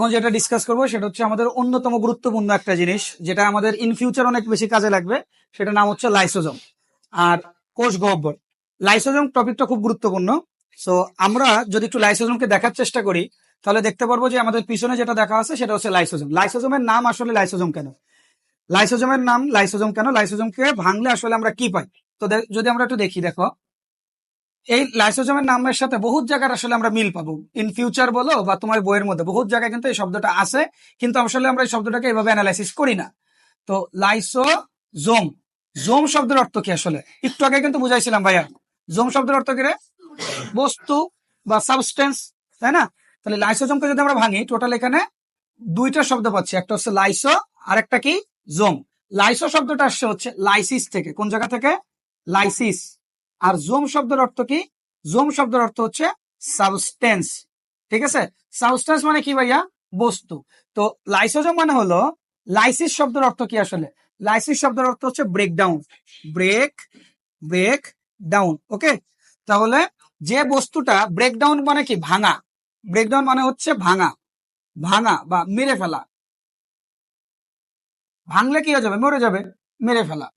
এখন যেটা ডিসকাস করব সেটা হচ্ছে আমাদের অন্যতম গুরুত্বপূর্ণ একটা জিনিস, যেটা আমাদের ইন ফিউচার অনেক বেশি কাজে লাগবে সেটা নাম হচ্ছে লাইসোজম আর কোষ গহ্বর। লাইসোজম টপিকটা খুব গুরুত্বপূর্ণ। সো আমরা যদি একটু লাইসোজমকে দেখার চেষ্টা করি, তাহলে দেখতে পারব যে আমাদের পিছনে যেটা দেখা আছে সেটা হচ্ছে লাইসোজম লাইসোজমের নাম আসলে লাইসোজম কেন? লাইসোজমের নাম লাইসোজম কেন? লাইসোজমকে ভাঙলে আসলে আমরা কি পাই? তো যদি আমরা একটু দেখি, দেখো। এই লাইসোজমের নামের সাথে বহুত জায়গার আসলে আমরা মিল পাবো। ইন ফিউচার বলো বা তোমার বইয়ের মধ্যে বহুত জায়গায় কিন্তু এই শব্দটা আছে, কিন্তু আসলে আমরা এই শব্দটাকে এভাবে অ্যানালাইসিস করি না। তো লাইসোজোম জোম শব্দের অর্থ কি আসলে? একটু আগে কিন্তু বুঝাইছিলাম ভাইয়া। জোম শব্দের অর্থ কি রে? বস্তু বা সাবস্টেন্স তাই না? তাহলে লাইসোজোমকে যদি আমরা ভাঙি টোটাল এখানে দুইটা শব্দ পাচ্ছি, একটা হচ্ছে লাইসো আর একটা কি? জোম লাইসো শব্দটা আসছে হচ্ছে লাইসিস থেকে। কোন জায়গা থেকে? লাইসিস আর জোম শব্দের অর্থ কি? জোম শব্দের অর্থ হচ্ছে সাবস্টেন্স ঠিক আছে? সাবস্টেন্স মানে কি ভাইয়া? বস্তু। তো লাইসোজোম মানে হলো লাইসিস শব্দের অর্থ কি আসলে? লাইসিস শব্দের অর্থ হচ্ছে break down break break down okay তাহলে যে বস্তুটা ব্রেকডাউন মানে কি? ভাঙা। ব্রেকডাউন মানে হচ্ছে ভাঙা। ভাঙা বা মেরে ফেলা। ভাঙলে কি হয়ে যাবে? মরে যাবে। মেরে ফেলা।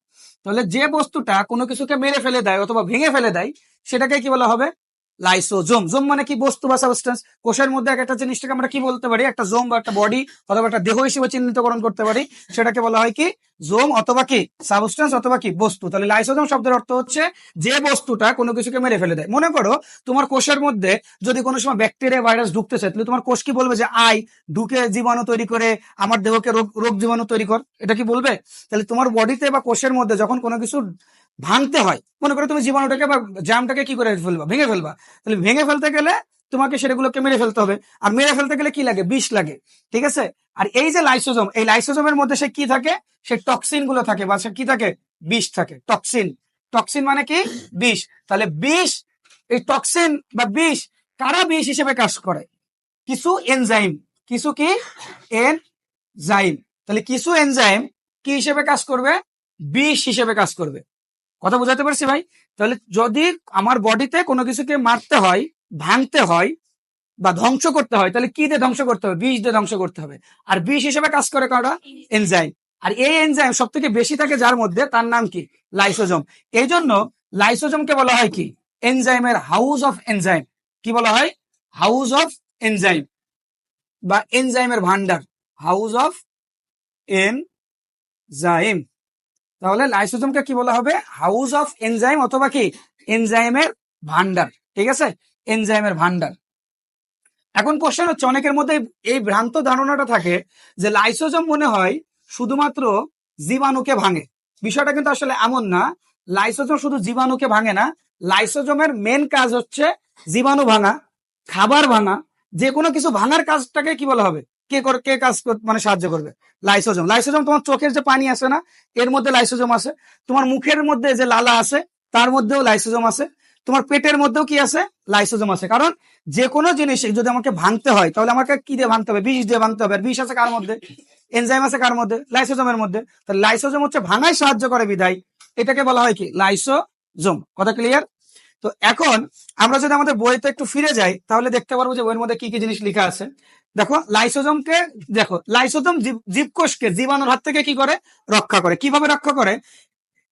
তাহলে যে বস্তুটা কোনো কিছুকে মেরে ফেলে দেয় অথবা ভেঙে ফেলে দেয়, সেটাকে কি বলা হবে? লাইসোজোম জোম মানে কি বস্তু বা সাবস্টেন্স কোষের মধ্যে এক একটা জিনিসটাকে আমরা কি বলতে পারি? একটা জোম বা একটা বডি অথবা একটা দেহ হিসেবে চিহ্নিতকরণ করতে পারি। সেটাকে বলা হয় কি? জোম অথবা কি? সাবস্টেন্স অথবা কি? বস্তু। তাহলে লাইসোজোম শব্দের অর্থ হচ্ছে যে বস্তুটা কোনো কিছুকে মেরে ফেলে দেয়। মনে করো তোমার কোষের মধ্যে যদি কোনো সময় ব্যাকটেরিয়া ভাইরাস ঢুকতেছে, তাহলে তোমার কোষ কি বলবে যে আই ঢুকে জীবাণু তৈরি করে, আমার দেহকে রোগ রোগ জীবাণু তৈরি কর। এটা কি বলবে? তাহলে তোমার বডিতে বা কোষের মধ্যে যখন কোনো কিছু ভাঙতে হয়। মনে করো তুমি জীবাণুটাকে বা জামটাকে কি করে ফেলবা? ভেঙে ফেলবা। তাহলে ভেঙে ফেলতে গেলে তোমাকে সেগুলোকে মেরে ফেলতে হবে। আর মেরে ফেলতে গেলে কি লাগে? বিষ লাগে। ঠিক আছে? আর এই যে লাইসোজোম এই লাইসোজোমের মধ্যে সে কি থাকে? সে টক্সিনগুলো থাকে বা সে কি থাকে? বিষ থাকে। টক্সিন টক্সিন মানে কি? বিষ। তাহলে বিষ, এই টক্সিন বা বিষ কারা বিষ হিসেবে কাজ করে? কিছু এনজাইম কিছু কি? এনজাইম তাহলে কিছু এনজাইম কি হিসেবে কাজ করবে? বিষ হিসেবে কাজ করবে। কথা বুঝাতে পারছি ভাই? তাহলে যদি আমার বডিতে কোনো কিছুকে মারতে হয়, ভাঙতে হয় বা ধ্বংস করতে হয়, তাহলে কি দিয়ে ধ্বংস করতে হবে? বিষ দিয়ে ধ্বংস করতে হবে। আর বিষ হিসেবে কাজ করে কারা? এনজাইম। আর এই এনজাইম সব থেকে বেশি থাকে যার মধ্যে, তার নাম কি? লাইসোজম। এই জন্য লাইসোজমকে বলা হয় কি? এনজাইমের হাউস অফ এনজাইম। কি বলা হয়? হাউস অফ এনজাইম বা এনজাইমের ভান্ডার হাউস অফ এনজাইম। তাহলে লাইসোজোমকে কি বলা হবে? হাউস অফ এনজাইম অথবা কি? এনজাইমের ভান্ডার ঠিক আছে? এনজাইমের ভান্ডার এখন কোশ্চেন হচ্ছে, অনেকের মধ্যে এই- ভ্রান্ত ধারণাটা থাকে যে লাইসোজোম মনে হয় শুধুমাত্র জীবাণুকে ভাঙে। বিষয়টা কিন্তু আসলে এমন না। লাইসোজোম শুধু জীবাণুকে ভাঙে না। লাইসোজোমের মেন কাজ হচ্ছে জীবাণু ভাঙা, খাবার ভাঙা যে কোনো কিছু ভাঙার কাজটাকে কি বলা হবে? কে করে, কে কাজ মানে সাহায্য করবে? লাইসোজোম। লাইসোজোম তোমার চোখের যে পানি আছে না, এর মধ্যে লাইসোজোম আছে। তোমার মুখের মধ্যে যে লালা আছে, তার মধ্যেও লাইসোজোম আছে। তোমার পেটের মধ্যেও কি আছে? লাইসোজোম আছে। কারণ যে কোনো জিনিস যদি আমাকে ভাঙতে হয়, তাহলে আমাকে কি দিয়ে ভাঙতে হবে? বিষ দিয়ে ভাঙতে হবে। আর বিষ আছে কার মধ্যে? এনজাইম আছে কার মধ্যে? লাইসোজোমের মধ্যে। তাহলে লাইসোজোম হচ্ছে ভাঙায় সাহায্য করে বিধায় এটাকে বলা হয় কি? লাইসোজোম। কথা ক্লিয়ার তো এখন আমরা যদি আমাদের বইতে একটু ফিরে যাই, তাহলে দেখতে পারব যে বইয়ের মধ্যে কি কি জিনিস লেখা আছে। দেখো, লাইসোজোমকে, দেখো, লাইসোজম জীব- জীবকোষকে জীবাণুর হাত থেকে কি করে? রক্ষা করে। কীভাবে রক্ষা করে?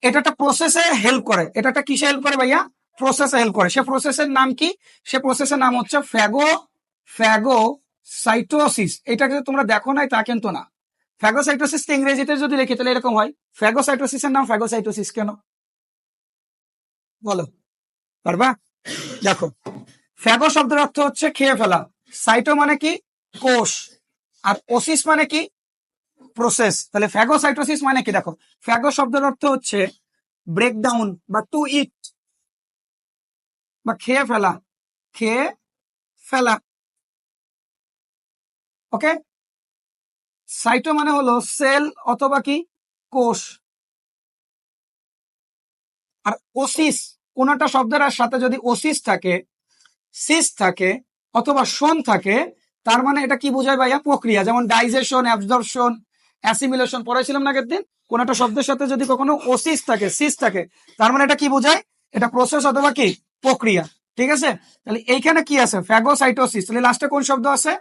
এটা একটা প্রসেসে হেল্প করে। এটা একটা কিসে হেল্প করে ভাইয়া? প্রসেসে হেল্প করে। সে প্রসেসের নাম কি? সে প্রসেসের নাম হচ্ছে ফ্যাগো ফ্যাগো সাইটোসিস এটাকে তোমরা দেখো নাই, তা কিন্তু না। ফ্যাগোসাইটোসিস ইংরেজিতে যদি লিখি, তাহলে এরকম হয়। ফ্যাগোসাইটোসিসের নাম ফ্যাগোসাইটোসিস কেন? বলো। পারবা? দেখো ফ্যাগো শব্দের অর্থ হচ্ছে খেয়ে ফেলা। সাইটো মানে কি? কোষ। আর ওসিস মানে কি? প্রসেস তাহলে ফ্যাগোসাইটোসিস মানে কি? দেখো ফ্যাগো শব্দের অর্থ হচ্ছে ব্রেকডাউন বা টু ইট বা খেয়ে ফেলা। খেয়ে ফেলা। ওকে? সাইটো মানে হলো সেল অথবা কি? কোষ। আর ওসিস কোনটা শব্দের সাথে যদি ওসিস থাকে, সিস থাকে অথবা শোন থাকে, তার মানে এটা কি বোঝায় ভাইয়া? প্রক্রিয়া। যেমন ডাইজেশন, অ্যাবজর্পশন, অ্যাসিমিলেশন পড়াইছিলাম না দিন কোন একটা শব্দের সাথে যদি কখনো ওসিস থাকে, সিস থাকে, তার মানে এটা কি বোঝায়? এটা প্রসেস অথবা কি? প্রক্রিয়া। ঠিক আছে? তাহলে এইখানে কি আছে? ফ্যাগোসাইটোসিস। তাহলে লাস্টে কোন শব্দ আছে?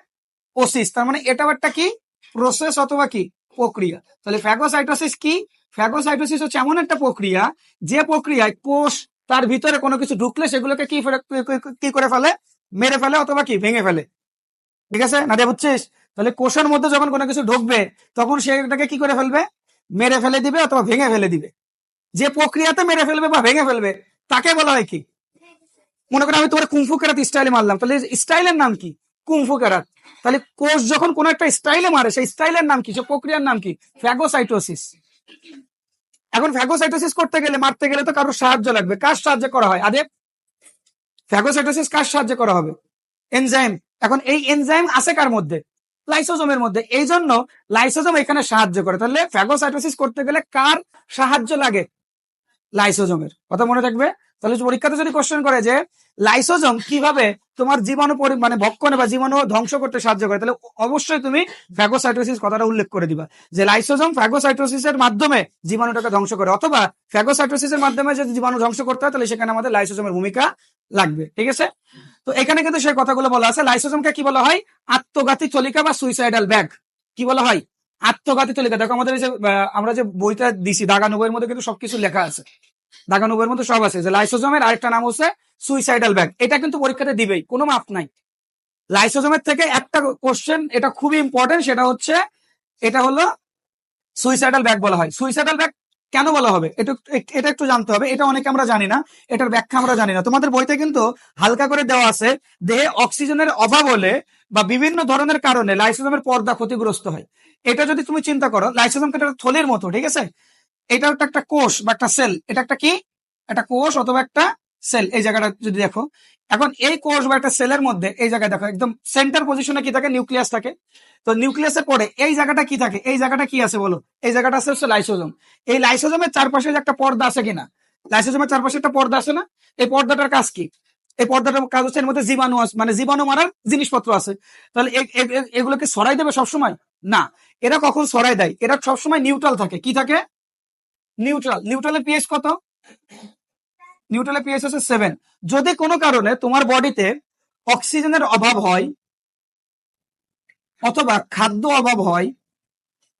ওসিস। তার মানে এটাও একটা কি? প্রসেস অথবা কি? প্রক্রিয়া। তাহলে ফ্যাগোসাইটোসিস কি? ফ্যাগোসাইটোসিস হচ্ছে এমন একটা প্রক্রিয়া, যে প্রক্রিয়ায় কোষ তার ভিতরে কোনো কিছু ঢুকলে সেগুলোকে কি কি করে ফেলে? মেরে ফেলে অথবা কি? ভেঙে ফেলে। ঠিক আছে? নাদিয়া, বুঝছিস? তাহলে কোষের মধ্যে যখন কোনো কিছু ঢুকবে, তখন সেটাকে কি করে ফেলবে? মেরে ফেলে দিবে অথবা ভেঙে ফেলে দিবে। যে প্রক্রিয়াতে মেরে ফেলবে বা ভেঙে ফেলবে, তাকে বলা হয় কি? মনে করো আমি তোমার কুংফু কেরাত স্টাইলে মারলাম। তাহলে স্টাইলের নাম কি? কুংফু কেরাত। তাহলে কোষ যখন কোন একটা স্টাইলে মারে, সেই স্টাইলের নাম কি? সে প্রক্রিয়ার নাম কি? ফ্যাগোসাইটোসিস এখন ফ্যাগোসাইটোসিস করতে গেলে, মারতে গেলে তো কারোর সাহায্য লাগবে। কার সাহায্য করা হয়? আদে ফ্যাগোসাইটোসিস কার সাহায্য করা হবে? এনজাইম এখন এই এনজাইম আছে কার মধ্যে? লাইসোজোমের মধ্যে। এই জন্য লাইসোজোম এখানে সাহায্য করে। তাহলে ফ্যাগোসাইটোসিস করতে গেলে কার সাহায্য লাগে? লাইসোজোমের কথা মনে থাকবে? তাহলে পরীক্ষাতে যদি কোশ্চেন করে যে লাইসোজোম কীভাবে তোমার জীবাণু মানে ভক্ষণে বা জীবাণু ধ্বংস করতে সাহায্য করে। তাহলে অবশ্যই তুমি ফ্যাগোসাইটোসিস কথাটা উল্লেখ করে দিবা। যে লাইসোজোম ফ্যাগোসাইটোসিসের মাধ্যমে জীবাণুটাকে ধ্বংস করে, অথবা ফ্যাগোসাইটোসিসের মাধ্যমে যদি জীবাণু ধ্বংস করতে হয়, তাহলে সেখানে আমাদের লাইসোজোমের ভূমিকা লাগবে, ঠিক আছে? তো এখানে কিন্তু সেই কথাগুলো বলা আছে। লাইসোজোমকে কি বলা হয়? আত্মঘাতী চলিকা বা সুইসাইডাল ব্যাগ কি বলা হয়? আত্মঘাতী চলিকা দেখো আমাদের যে আমরা যে বইটা দিছি দাগানুবইয়ের মধ্যে কিন্তু সবকিছু লেখা আছে। দাগানুবইয়ের মধ্যে সব আছে। যে লাইসোজোমের আরেকটা নাম হচ্ছে সুইসাইডাল ব্যাগ এটা কিন্তু পরীক্ষাতে দিবেই, কোনো মাপ নাই। লাইসোজোমের থেকে একটা কোশ্চেন এটা খুবই ইম্পর্টেন্ট সেটা হচ্ছে, এটা হলো সুইসাইডাল ব্যাগ বলা হয়। সুইসাইডাল ব্যাগ কেন বলা হবে? এটা এটা একটু জানতে হবে। এটা অনেকে আমরা জানি না, এটার ব্যাখ্যা আমরা জানি না। তোমাদের বইতে কিন্তু হালকা করে দেওয়া আছে, দেহে অক্সিজেনের অভাব হলে বা বিভিন্ন ধরনের কারণে লাইসোজোমের পর্দা ক্ষতিগ্রস্ত হয়। এটা যদি তুমি চিন্তা করো লাইসোজোমকে একটা থলের মতো, ঠিক আছে? এটা একটা কোষ বা একটা সেল এটা একটা কি? একটা কোষ অথবা একটা সেল এই জায়গাটা যদি দেখো, এখন এই কোষ বা একটা সেলের মধ্যে, এই জায়গায় দেখো, একদম সেন্টার পজিশনে কি থাকে? নিউক্লিয়াস থাকে। তো নিউক্লিয়াসের পরে এই জায়গাটা কি থাকে? এই জায়গাটা কি আছে বলো? এই জায়গাটা আছে হচ্ছে লাইসোজোম এই লাইসোজমের চারপাশে একটা পর্দা আছে কিনা? লাইসোজোমের চারপাশে একটা পর্দা আছে না? এই পর্দাটার কাজ কি? এই পর্দাটার কাজ হচ্ছে এর মধ্যে জীবাণু আছে মানে জীবাণু মারার জিনিসপত্র আছে। তাহলে এগুলোকে সরাই দেবে সবসময়? না। এরা কখন সরাই দেয়? এরা সবসময় নিউট্রাল থাকে। কি থাকে? নিউট্রাল নিউট্রালের পিএইচ কত? নিউট্রালের পিএইচ হচ্ছে সেভেন যদি কোনো কারণে তোমার বডিতে অক্সিজেনের অভাব হয়, অথবা খাদ্য অভাব হয়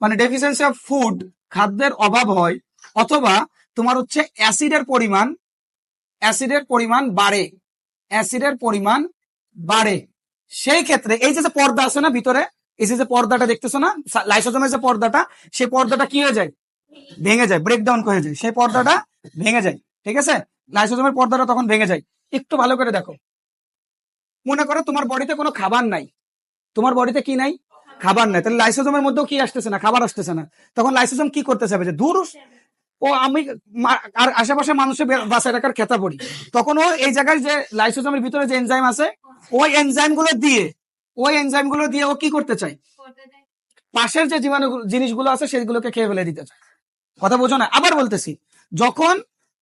মানে ডেফিসিয়েন্সি অফ ফুড খাদ্যের অভাব হয়, অথবা তোমার হচ্ছে অ্যাসিডের পরিমাণ অ্যাসিডের পরিমাণ বাড়ে অ্যাসিডের পরিমাণ বাড়ে। সেই ক্ষেত্রে এই যে পর্দা আছে না ভিতরে, এই যে পর্দাটা দেখতেছো না লাইসোজোমের যে পর্দাটা, সেই পর্দাটা কি হয়ে যায়? ভেঙে যায় ব্রেকডাউন হয়ে যায়। সেই পর্দাটা ভেঙে যায়, ঠিক আছে? লাইসোজোমের পর্দাটা তখন ভেঙে যায়। একটু ভালো করে দেখো। মনে করো তোমার বডিতে কোনো খাবার নাই। তোমার বডিতে কি নাই? খাবার নাই। তাহলে লাইসোজোমের মধ্যেও কি আসতেছে না? খাবার আসতেছে না। তখন লাইসোজোম কি করতেছে যে দূর ও আমি আর আশেপাশে মানুষের বাসায় রাখার খেতা পড়ি। তখন ও এই জায়গায় যে লাইসোজোমের ভিতরে যে এনজাইম আছে, ওই এনজাইমগুলো দিয়ে, ওই এনজাইমগুলো দিয়ে ও কি করতে চায়? পাশের যে জীবাণু জিনিসগুলো আছে, সেগুলোকে খেয়ে ফেলে দিতে চায়। কথা বোঝো না? আবার বলতেছি, যখন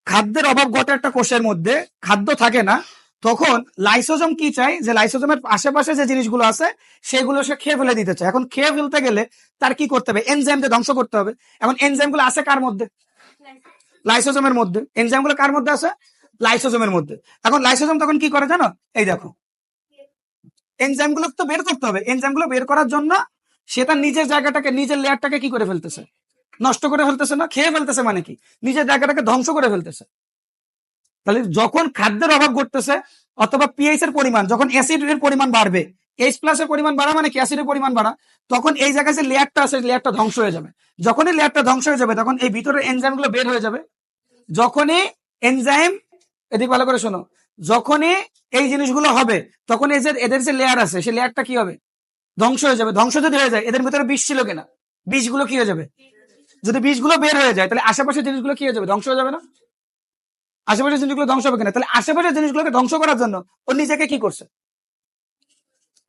খাদ্যের অভাব ঘটে একটা কোষের মধ্যে, খাদ্য থাকে না, তখন লাইসোজম কি চাই যে লাইসোজোমের আশেপাশে যে জিনিসগুলো আছে, সেগুলো সে খেয়ে ফেলে দিতে চায়। এখন খেয়ে ফেলতে গেলে তার কি করতে হবে? এনজাইম দিয়ে ধ্বংস করতে হবে। এখন এনজাইমগুলো আছে কার মধ্যে? লাইসোজমের মধ্যে। এনজাইমগুলো কার মধ্যে আছে? লাইসোজমের মধ্যে। এখন লাইসোজোম তখন কি করে জানো? এই দেখো। এনজাইমগুলো তো বের করতে হবে। এনজাইমগুলো বের করার জন্য সে তার নিজের জায়গাটাকে, নিজের লেয়ারটাকে কি করে ফেলতেছে? নষ্ট করে ফেলতেছে না, খেয়ে ফেলতেছে মানে কি? নিজের জায়গাটাকে ধ্বংস করে ফেলতেছে। তাহলে যখন খাদ্যের অভাব ঘটতেছে অথবা পিএইচ এর পরিমাণ, যখন অ্যাসিড এর পরিমাণ বাড়বে এইচ প্লাস এর পরিমাণ বাড়া মানে কি? অ্যাসিডের পরিমাণ বাড়া। তখন এই জায়গায় যে লেয়ারটা আছে লেয়ারটা ধ্বংস হয়ে যাবে। যখনই লেয়ারটা ধ্বংস হয়ে যাবে, তখন এই ভিতরের এনজাইমগুলো বের হয়ে যাবে। যখনই এনজাইম এদিকে ভালো করে শোনো, যখনই এই জিনিসগুলো হবে, তখন এই যে এদের যে লেয়ার আছে, সেই লেয়ারটা কি হবে? ধ্বংস হয়ে যাবে। ধ্বংস যদি হয়ে যায়, এদের ভিতরে বিষ ছিল কিনা? বিষগুলো কি হয়ে যাবে? যদি বিষগুলো বের হয়ে যায়, তাহলে আশেপাশের জিনিসগুলো কি হয়ে যাবে? ধ্বংস হয়ে যাবে না? আশেপাশের জিনিসগুলো ধ্বংস হবে কিনা? তাহলে আশেপাশের জিনিসগুলোকে ধ্বংস করার জন্য ও নিজেকে কি করছে?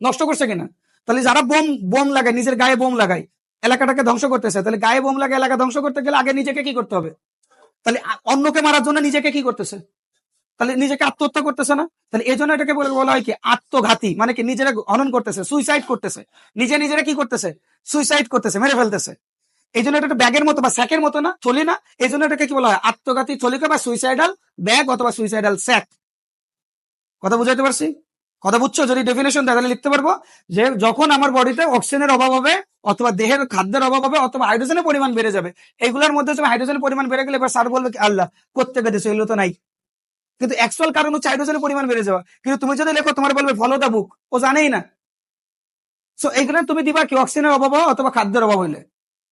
নষ্ট করছে কিনা? তাহলে যারা বোম বোম লাগায়, নিজের গায়ে বোম লাগায়, এলাকাটাকে ধ্বংস করতেছে, তাহলে গায়ে বোম লাগে এলাকা ধ্বংস করতে গেলে আগে নিজেকে কি করতে হবে? তাহলে অন্যকে মারার জন্য নিজেকে কি করতেছে? তাহলে নিজেকে আত্মহত্যা করতেছে না? তাহলে এই জন্য এটাকে বলে- বলা হয় কি? আত্মঘাতী মানে কি? নিজেরা হনন করতেছে সুইসাইড করতেছে। নিজে নিজেরা কি করতেছে? সুইসাইড করতেছে, মেরে ফেলতেছে। এই জন্য এটা ব্যাগের মতো বা স্যাকের মতো না চলি না। এই জন্য এটাকে কি বলা হয়? আত্মঘাতী চলিকা বা সুইসাইডাল ব্যাগ অথবা সুইসাইডাল স্যাক কথা বুঝাইতে পারছি? কথা বুঝছ? যদি ডেফিনেশন দেয় লিখতে পারব যে যখন আমার বডিতে অক্সিজেনের অভাব হবে অথবা দেহের খাদ্যের অভাব হবে অথবা হাইড্রোজেনের পরিমাণ বেড়ে যাবে। এগুলোর মধ্যে হাইড্রোজেনের পরিমাণ বেড়ে গেলে এবার স্যার বলবে আল্লাহ করতে গেছে এগুলো তো নাই। কিন্তু অ্যাকচুয়াল কারণ হচ্ছে হাইড্রোজেনের পরিমাণ বেড়ে যাওয়া। কিন্তু তুমি যদি লেখো, তোমার বলবে ফলো দা বুক ও জানেই না। সো এখানে তুমি দিবা কি অক্সিজেনের অভাব অথবা খাদ্যের অভাব হইলে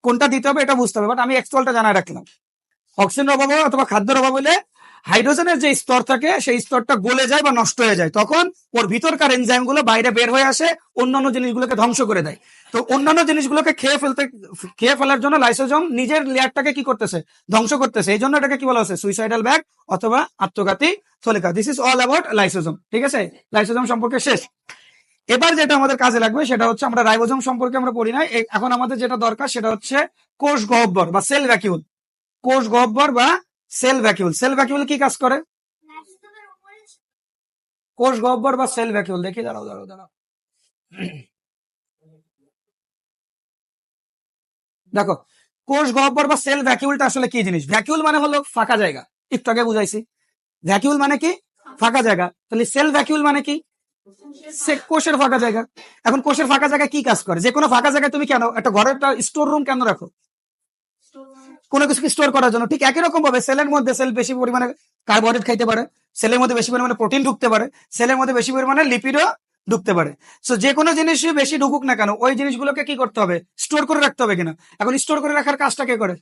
কোনটা দিতে হবে এটা বুঝতে হবে বাট আমি অ্যাকচুয়ালটা জানাই রাখলাম। অক্সিজেনের অভাব হবে অথবা খাদ্যের অভাব হলে হাইড্রোজেনের যে স্তর থাকে, সেই স্তরটা গলে যায় বা নষ্ট হয়ে যায়। তখন ওর ভিতরকার এনজাইমগুলো বাইরে বের হয়ে আসে, অন্যান্য জিনিসগুলোকে ধ্বংস করে দেয়। তো অন্যান্য জিনিসগুলোকে খেয়ে ফেলতে, খেয়ে ফেলার জন্য লাইসোজম নিজের লেয়ারটাকে কি করতেছে? ধ্বংস করতেছে। এই জন্য এটাকে কি বলা হচ্ছে সুইসাইডাল ব্যাগ অথবা আত্মঘাতী থলিকা। This is all about lysosome ঠিক আছে? লাইসোজম সম্পর্কে শেষ। এবার যেটা আমাদের কাজে লাগবে সেটা হচ্ছে আমরা রাইবোজম সম্পর্কে আমরা পড়ি না এখন আমাদের যেটা দরকার সেটা হচ্ছে কোষ গহ্বর বা সেল ভ্যাকিউল। কোষ গহ্বর বা সেল ভ্যাকিউল। সেল ভ্যাকিউল কি কাজ করে? কোষ গহ্বর বা সেল ভ্যাকিউল। দেখি, দাঁড়াও দাঁড়াও দাঁড়াও। দেখো, কোষ গহ্বর বা সেল ভ্যাকিউলটা আসলে কি জিনিস? ভ্যাকিউল মানে হলো ফাঁকা জায়গা। একটু আগে বুঝাইছি। ভ্যাকিউল মানে কি? ফাঁকা জায়গা। তাহলে সেল ভ্যাকিউল মানে কি? কোষের ফাঁকা জায়গা। এখন কোষের ফাঁকা জায়গা কি কাজ করে? যে কোনো ফাঁকা জায়গায় তুমি কেন? একটা ঘরের স্টোর রুম কেন রাখো? কোনো কিছু স্টোর করার জন্য। ঠিক একই রকম ভাবে সেলের মধ্যে সেল বেশি পরিমাণে কার্বোহাইড্রেট খাইতে পারে সেলের মধ্যে বেশি পরিমাণে প্রোটিন ঢুকতে পারে সেলের মধ্যে বেশি পরিমাণে লিপিডও ঢুকতে পারে। সো যে কোনো জিনিসই বেশি ঢুকুক না কেন, ওই জিনিসগুলোকে কি করতে হবে? স্টোর করে রাখতে হবে কিনা? এখন স্টোর করে রাখার কাজটা কে করে?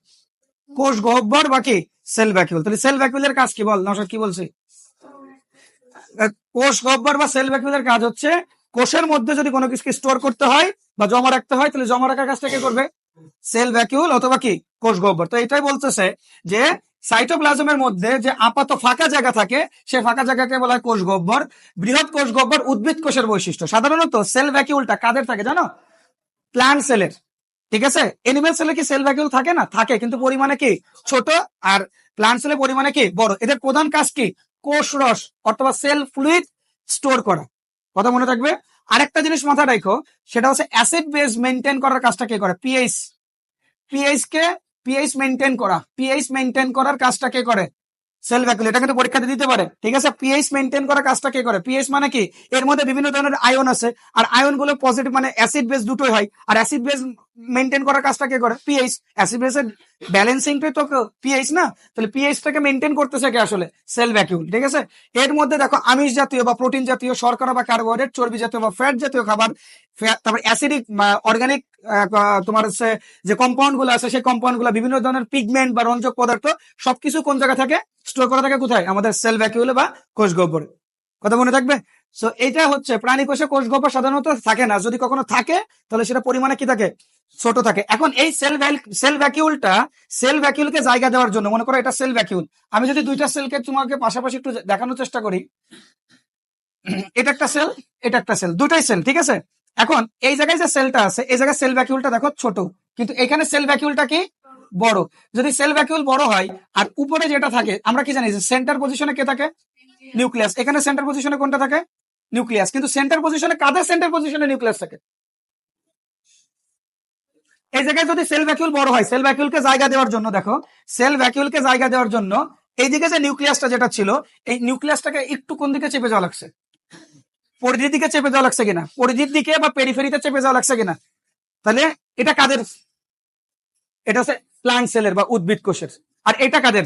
কোষ, গহ্বর বা কি? সেল ভ্যাকিউল তাহলে সেল ভ্যাকিউলের কাজ কি বল? নশাদ কি বলছি? কোষ গহ্বর বা সেল ভ্যাকিউলের কাজ হচ্ছে কোষের মধ্যে যদি কোনো কিছুকে স্টোর করতে হয় বা জমা রাখতে হয়, তাহলে জমা রাখার কাজটা কে করবে? সেল ভ্যাকিউল অথবা কি? কোষ গহ্বর তো এটাই বলতেছে যে সাইটোপ্লাজমের মধ্যে যে আপাত ফাঁকা জায়গা থাকে, সে ফাঁকা জায়গাকে বলা হয় কোষ গহ্বর বৃহৎ কোষ গহ্বর উদ্ভিদ কোষের বৈশিষ্ট্য। সাধারণত সেল ভ্যাকিউলটা কাদের থাকে জানো? প্ল্যান্ট সেলের। ঠিক আছে? এনিমেল সেলে কি সেল ভ্যাকিউল থাকে না? থাকে, কিন্তু পরিমাণে কি? ছোট। আর প্ল্যান্ট সেলের পরিমাণে কি? বড়। এদের প্রধান কাজ কি? কোষ রস অথবা সেল ফ্লুইড স্টোর করা। কথা মনে থাকবে? আরেকটা জিনিস মাথায় রাখো, সেটা হচ্ছে অ্যাসিড বেস মেনটেন করার কাজটা কে করে? পিএইচ। পিএইচ কে? পিএইচ মেনটেন করা। পিএইচ মেনটেন করার কাজটা কে করে? সেল ভ্যাকুল এটা কিন্তু পরীক্ষাতে দিতে পারে। ঠিক আছে? পিএইচ মেনটেন করার কাজটা কে করে? পিএইচ মানে কি? এর মধ্যে বিভিন্ন ধরনের আয়ন আছে। আর আয়নগুলো পজিটিভ মানে অ্যাসিড বেস দুটোই হয়। আর অ্যাসিড বেস মেনটেন করার কাজটা কে করে? পিএইচ অ্যাসিড বেসের ব্যালেন্সিংটাই তো পিএইচ না? তাহলে পিএইচটাকে মেনটেন করতেছে কে আসলে? সেল ভ্যাকিউল ঠিক আছে? এর মধ্যে দেখো আমিষ জাতীয় বা প্রোটিন জাতীয়, শর্করা বা কার্বোহাইড্রেট চর্বি জাতীয় বা ফ্যাট জাতীয় খাবার তারপর অ্যাসিডিক অর্গানিক তোমার হচ্ছে যে কম্পাউন্ডগুলো আছে, সেই কম্পাউন্ডগুলো বিভিন্ন ধরনের পিগমেন্ট বা রঞ্জক পদার্থ সবকিছু কোন জায়গা থাকে? স্টোর করা থাকে কোথায়? আমাদের সেল ভ্যাকিউলে বা কোষ গহ্বরে কথা মনে থাকবে? সো এটা হচ্ছে প্রাণী কোষে কোষ গহ্বর সাধারণত থাকে না। যদি কখনো থাকে, তাহলে সেটা পরিমাণে কি থাকে? ছোট থাকে। এখন এই সেল সেল ভ্যাকিউলটা, সেল ভ্যাকিউলকে জায়গা দেওয়ার জন্য, মনে করো এটা সেল ভ্যাকিউল। আমি যদি দুইটা সেলকে তোমাকে পাশাপাশি একটু দেখানোর চেষ্টা করি। এটা একটা সেল, এটা একটা সেল দুটাই সেল, ঠিক আছে? এখন এই জায়গায় যে সেলটা আছে, এই জায়গায় সেল ভ্যাকিউলটা দেখো ছোট। কিন্তু এখানে সেল ভ্যাকিউলটা কি? বড়। যদি সেল ভ্যাকিউল বড় হয়, আর উপরে যেটা থাকে, আমরা কি জানি যে সেন্টার পজিশনে কে থাকে? নিউক্লিয়াস। এখানে সেন্টার পজিশনে কোনটা থাকে? নিউক্লিয়াস কিন্তু সেন্টার পজিশনে কাদের সেন্টার পজিশনে নিউক্লিয়াস থাকে? এই জায়গায় যদি সেল ভ্যাকিউল বড় হয় সেল ভ্যাকিউলকে জায়গা দেওয়ার জন্য দেখো সেল ভ্যাকিউলকে জায়গা দেওয়ার জন্য এইদিকে যে নিউক্লিয়াসটা যেটা ছিল, এই নিউক্লিয়াসটাকে একটু কোন দিকে চেপে যাওয়া লাগছে? পরিধির দিকে চেপে যাওয়া লাগছে কিনা? পরিধির দিকে বা পেরিফেরিতে চেপে যাওয়া লাগছে কিনা? তাহলে এটা কাদের? এটা হচ্ছে প্লান্ট সেলের বা উদ্ভিদ কোষের। আর এটা কাদের?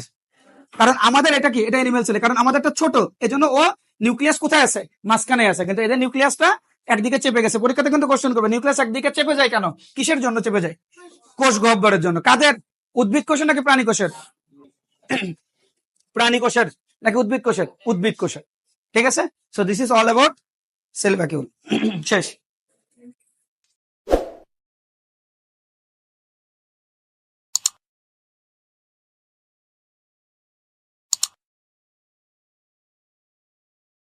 কারণ আমাদের এটা কি? এটা এনিমেল সেলের কারণ আমাদেরটা ছোট। এজন্য ও নিউক্লিয়াস কোথায় আছে? মাঝখানে আছে। কিন্তু এদের নিউক্লিয়াসটা একদিকে চেপে গেছে। পরীক্ষাতে কিন্তু কোশ্চেন করবে নিউক্লিয়াস একদিকে চেপে যায় কেন? কিসের জন্য চেপে যায়? কোষ গহ্বরের জন্য। কাদের? উদ্ভিদ কোষের নাকি প্রাণী কোষের? প্রাণী কোষের নাকি উদ্ভিদ কোষের? উদ্ভিদ কোষের। ঠিক আছে? So this is all about cell vacuole শেষ।